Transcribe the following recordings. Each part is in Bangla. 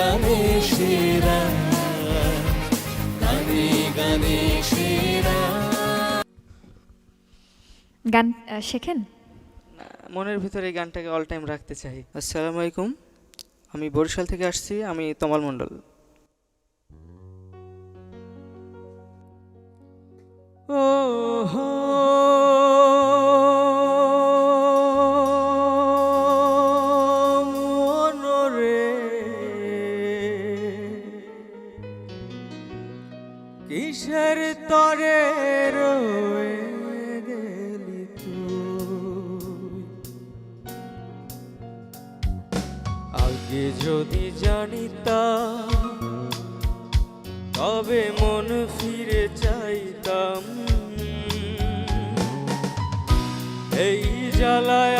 গানে সেরা গানে গানে সেরা। গান শেখেন? মনের ভিতরে এই গানটাকে অল টাইম রাখতে চাই। আসসালামু আলাইকুম আমি বরিশাল থেকে আসছি আমি তমাল মণ্ডল। ও হো কিসের তরে রয়ে গেলি আগে যদি জানিতাম তবে মন ফিরে চাইতাম। এই জ্বালায়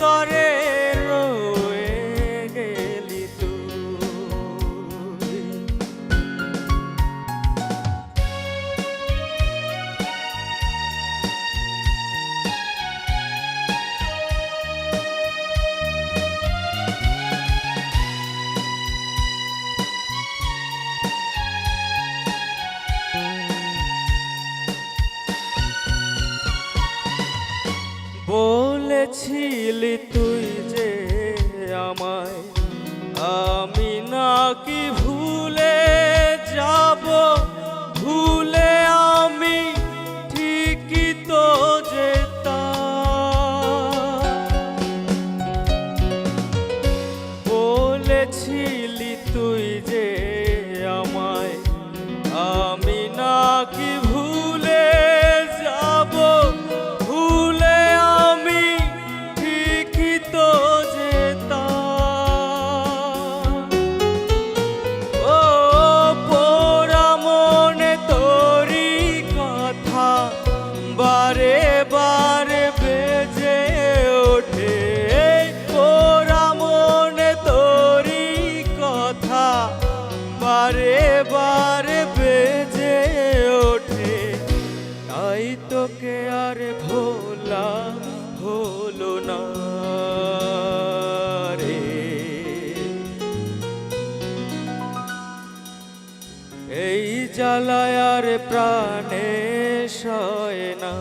কিসের বলেছিলি তুই যে আমায় আমি নাকি ভুলে যাব বারে বারে বেজে ওঠে। তাই তোকে আর ভোলা হলো না রে। এই জ্বালায় আর প্রাণে সয় না।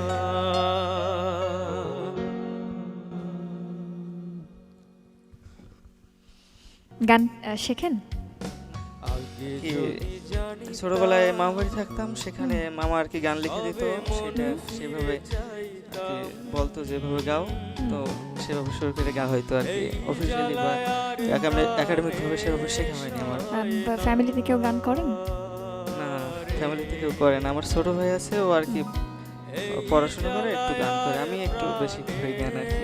গান শেখেন? ছোটবেলায় মামা বাড়ি থাকতাম সেখানে মামা আর কি গান লিখে দিত সেটা সেভাবে বলতো যেভাবে গাও তো সেভাবে শুরু করে গা হয়তো আর কি অফিসিয়ালি বা একাডেমিক ভাবে সেভাবে শেখা হয়নি আমার। ফ্যামিলিতে কেউ গান করেন? না ফ্যামিলি থেকেও করে না আমার ছোট ভাই আছে ও আর কি পড়াশোনা করে একটু গান করে। আমি একটু বেশি করি গান আর কি।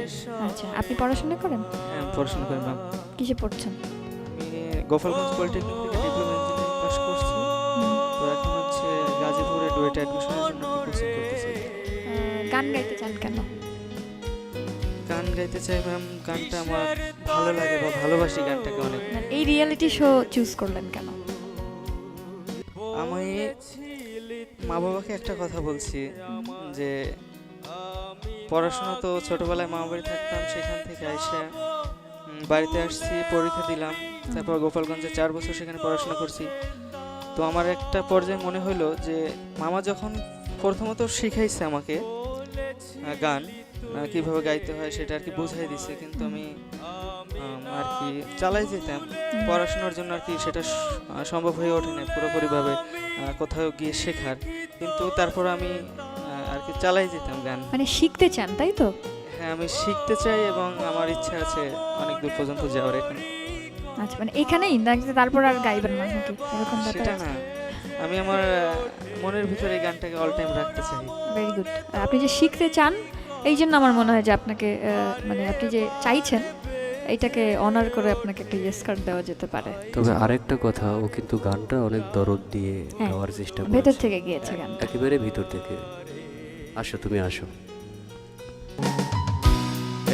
আচ্ছা আপনি পড়াশোনা করেন? হ্যাঁ, পড়াশোনা করি ম্যাম। কিসে পড়ছেন? আমি গোপালগঞ্জ পলিটেকনিক থেকে গাজীপুরে অ্যাডমিশনের জন্য কোচিং করতেছি গান গাইতে চান কেন? গান গাইতে চাই ম্যাম গানটা আমার ভালো লাগে বা ভালোবাসি গানটাকে অনেক। মানে এই রিয়েলিটি শো চুজ করলেন কেন? আমি মা বাবাকে একটা কথা বলছি যে পড়াশোনা তো ছোটবেলায় মা বাড়ি থাকতাম সেখান থেকে আইসা উম, বাড়িতে আসছি পরীক্ষা দিলাম তারপর গোপালগঞ্জে চার বছর সেখানে পড়াশোনা করছি। তো আমার একটা পর্যায়ে মনে হলো যে মামা যখন প্রথমত শিখাইছে আমাকে গান কীভাবে গাইতে হয় সেটা আর কি বুঝাই দিছে। কিন্তু আমি আর কি চালাই যেতাম পড়াশোনার জন্য আর কি সেটা সম্ভব হয়ে ওঠে না পুরোপুরিভাবে কোথাও গিয়ে শেখার। কিন্তু তারপর আমি আর কি চালাই যেতাম গান। মানে শিখতে চান তাই তো? হ্যাঁ আমি শিখতে চাই এবং আমার ইচ্ছা আছে অনেক দূর পর্যন্ত যাওয়ার এখানে। আচ্ছা মানে এখানেই? নাকি তারপর আর গাইবেন না নাকি? এরকম ব্যাপার? সেটা না। আমি আমার মনের ভিতরে গানটাকে অল টাইম রাখতে চাই। ভেরি গুড আপনি যে শিখতে চান এই জন্য আমার মনে হয় যে আপনাকে আহ, মানে আপনি যে চাইছেন এইটাকে অনার করে আপনাকে একটা ইয়েস কার্ড দেওয়া যেতে পারে। তবে আরেকটা কথা ও কিন্তু গানটা অনেক দরদ দিয়ে হ্যাঁ, গাওয়ার চেষ্টা ভেতর থেকে গিয়েছে গানটা। একেবারে ভিতর থেকে। আসো তুমি আসো।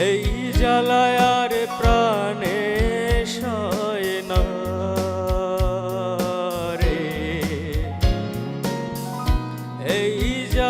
এই জ্বালায় আর যা